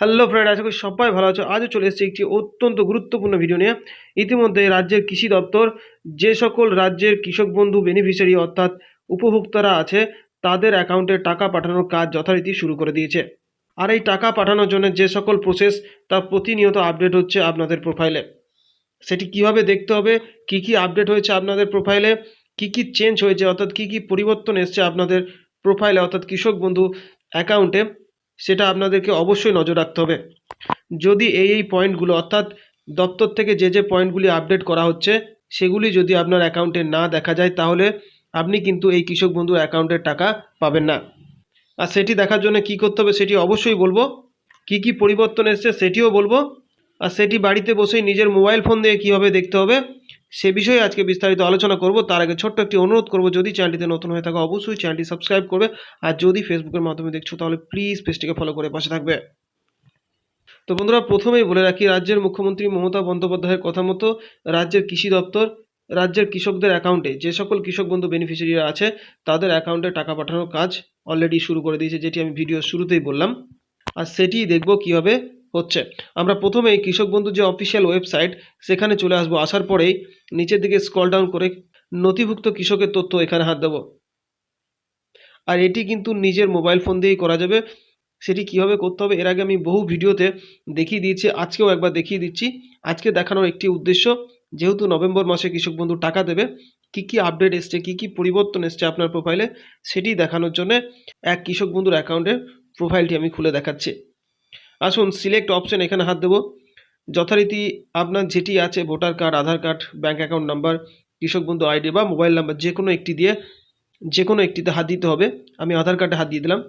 Hello friend আশা করি সবাই ভালো আছো। আজও চলে এসেছে একটি অত্যন্ত গুরুত্বপূর্ণ ভিডিও নিয়ে। ইতিমধ্যে রাজ্যের কৃষি দপ্তর যে সকল রাজ্যের কৃষক বন্ধু বেনিফিশিয়ারি অর্থাৎ উপভোক্তারা আছে, তাদের অ্যাকাউন্টে টাকা পাঠানোর কাজ যথারীতি শুরু করে দিয়েছে। আর এই টাকা পাঠানোর জন্য যে সকল প্রসেস তা প্রতিনিয়ত আপডেট হচ্ছে আপনাদের প্রোফাইলে সেটি কীভাবে দেখতে হবে, কি কি আপডেট হয়েছে আপনাদের প্রোফাইলে কি কি চেঞ্জ হয়েছে, অর্থাৎ কি কি পরিবর্তন এসছে আপনাদের প্রোফাইলে অর্থাৎ কৃষক বন্ধু অ্যাকাউন্টে সেটা আপনাদেরকে অবশ্যই নজর রাখতে হবে। যদি এই এই পয়েন্টগুলো, অর্থাৎ দপ্তর থেকে যে যে পয়েন্টগুলি আপডেট করা হচ্ছে, সেগুলি যদি আপনার অ্যাকাউন্টে না দেখা যায়, তাহলে আপনি কিন্তু এই কৃষক বন্ধুর অ্যাকাউন্টের টাকা পাবেন না। আর সেটি দেখার জন্য কি করতে হবে, সেটি অবশ্যই বলব। কি কি পরিবর্তন এসছে সেটিও বলব। আর সেটি বাড়িতে বসেই নিজের মোবাইল ফোন দিয়ে কীভাবে দেখতে হবে সে বিষয়ে আজকে বিস্তারিত আলোচনা করব। তার আগে ছোট্ট একটি অনুরোধ করব, যদি চ্যানেলটিতে নতুন হয়ে থাকে অবশ্যই চ্যানেলটি সাবস্ক্রাইব করবে। আর যদি ফেসবুকের মাধ্যমে দেখছ, তাহলে প্লিজ পেজটিকে ফলো করে পাশে থাকবে। তো বন্ধুরা, প্রথমেই বলে রাখি, রাজ্যের মুখ্যমন্ত্রী মমতা বন্দ্যোপাধ্যায়ের কথা মতো রাজ্যের কৃষি দপ্তর, রাজ্যের কৃষকদের অ্যাকাউন্টে যে সকল কৃষক বন্ধু বেনিফিশিয়ারিরা আছে, তাদের অ্যাকাউন্টে টাকা পাঠানোর কাজ অলরেডি শুরু করে দিয়েছে, যেটি আমি ভিডিও শুরুতেই বললাম। আর সেটি দেখব কীভাবে হচ্ছে। আমরা প্রথমেই কৃষক বন্ধু যে অফিসিয়াল ওয়েবসাইট, সেখানে চলে আসব। আসার পরেই নিচের দিকে স্ক্রল ডাউন করে নথিভুক্ত কৃষকের তথ্য এখানে হাত দেবো। আর এটি কিন্তু নিজের মোবাইল ফোন দিয়েই করা যাবে। সেটি কীভাবে করতে হবে, এর আগে আমি বহু ভিডিওতে দেখিয়ে দিয়েছি, আজকেও একবার দেখিয়ে দিচ্ছি। আজকে দেখানোর একটি উদ্দেশ্য, যেহেতু নভেম্বর মাসে কৃষক বন্ধু টাকা দেবে, কি কি আপডেট এসছে, কি কি পরিবর্তন এসছে আপনার প্রোফাইলে সেটি দেখানোর জন্য এক কৃষক বন্ধুর অ্যাকাউন্টের প্রোফাইলটি আমি খুলে দেখাচ্ছি। আসুন সিলেক্ট অপশন এখানে হাত দেবো। যথারীতি আপনার যেটি আছে voter card Aadhaar card bank account number Krishak Bandhu ID বা মোবাইল নাম্বার যে কোনো একটি দিয়ে, যে কোনো একটিতে হাত দিতে হবে। আমি আধার কার্ডে হাত দিয়ে দিলাম।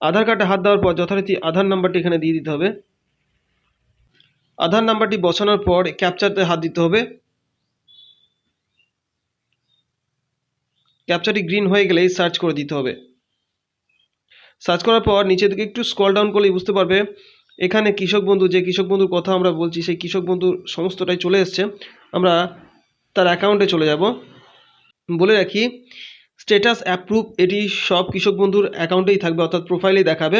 আধার কার্ডে হাত দেওয়ার পর যথারীতি আধার নাম্বারটি এখানে দিয়ে দিতে হবে। আধার নাম্বারটি বসানোর পর ক্যাপচারতে হাত দিতে হবে। ক্যাপচারটি গ্রিন হয়ে গেলেই সার্চ করে দিতে হবে। সার্চ করার পর নিচে দিকে একটু স্ক্রল ডাউন করলেই বুঝতে পারবে, এখানে কৃষক বন্ধু, যে কৃষক বন্ধুর কথা আমরা বলছি, সেই কৃষক বন্ধুর সমস্তটাই চলে এসছে। আমরা তার অ্যাকাউন্টে চলে যাব। বলে রাখি স্ট্যাটাস অ্যাপ্রুভ এটি সব কৃষক বন্ধুর অ্যাকাউন্টেই থাকবে, অর্থাৎ প্রোফাইলেই দেখাবে।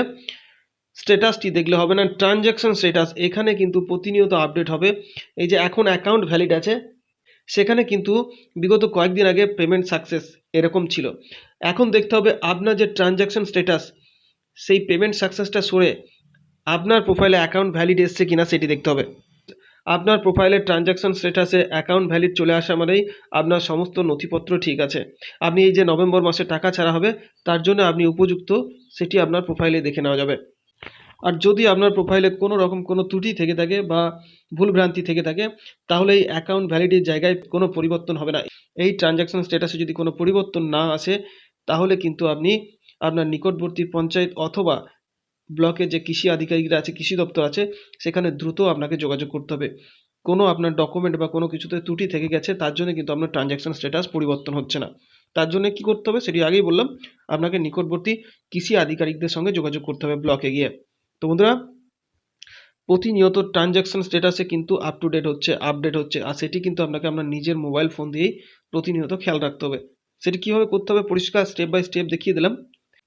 স্ট্যাটাসটি দেখলে হবে না ট্রানজ্যাকশন স্ট্যাটাস এখানে কিন্তু প্রতিনিয়ত আপডেট হবে। এই যে এখন অ্যাকাউন্ট ভ্যালিড আছে, সেখানে কিন্তু বিগত কয়েকদিন আগে পেমেন্ট সাকসেস এরকম ছিল। এখন দেখতে হবে আপনার যে ট্রানজ্যাকশন স্ট্যাটাস সেই পেমেন্ট সাকসেসটা সরে আপনার প্রোফাইলে অ্যাকাউন্ট ভ্যালিড এসছে কিনা সেটি দেখতে হবে। আপনার প্রোফাইলের ট্রানজ্যাকশন স্ট্যাটাসে অ্যাকাউন্ট ভ্যালিড চলে আসা মানেই আপনার সমস্ত নথিপত্র ঠিক আছে। আপনি এই যে নভেম্বর মাসে টাকা ছাড়া হবে, তার জন্য আপনি উপযুক্ত সেটি আপনার প্রোফাইলে দেখে নেওয়া যাবে। আর যদি আপনার প্রোফাইলে কোনো রকম কোনো ত্রুটি থেকে থাকে বা ভুলভ্রান্তি থেকে থাকে, তাহলে এই অ্যাকাউন্ট ভ্যালিডির জায়গায় কোনো পরিবর্তন হবে না। এই ট্রানজ্যাকশন স্ট্যাটাসে যদি কোনো পরিবর্তন না আসে, তাহলে কিন্তু আপনি আপনার নিকটবর্তী পঞ্চায়েত অথবা ব্লকে যে কৃষি আধিকারিকরা আছে, কৃষি দপ্তর আছে, সেখানে দ্রুত আপনাকে যোগাযোগ করতে হবে। কোনো আপনার ডকুমেন্ট বা কোনো কিছুতে ত্রুটি থেকে গেছে, তার জন্য কিন্তু আপনার ট্রানজ্যাকশন স্ট্যাটাস পরিবর্তন হচ্ছে না। তার জন্য কি করতে হবে, সেটি আগেই বললাম, আপনাকে নিকটবর্তী কৃষি আধিকারিকদের সঙ্গে যোগাযোগ করতে হবে ব্লকে গিয়ে তো বন্ধুরা, প্রতিনিয়ত ট্রানজ্যাকশন স্ট্যাটাসে কিন্তু আপ টু ডেট হচ্ছে আপডেট হচ্ছে, আর সেটি কিন্তু আপনাকে আপনার নিজের মোবাইল ফোন দিয়েই প্রতিনিয়ত খেয়াল রাখতে হবে। সেটি কীভাবে করতে হবে, পরিষ্কার স্টেপ বাই স্টেপ দেখিয়ে দিলাম।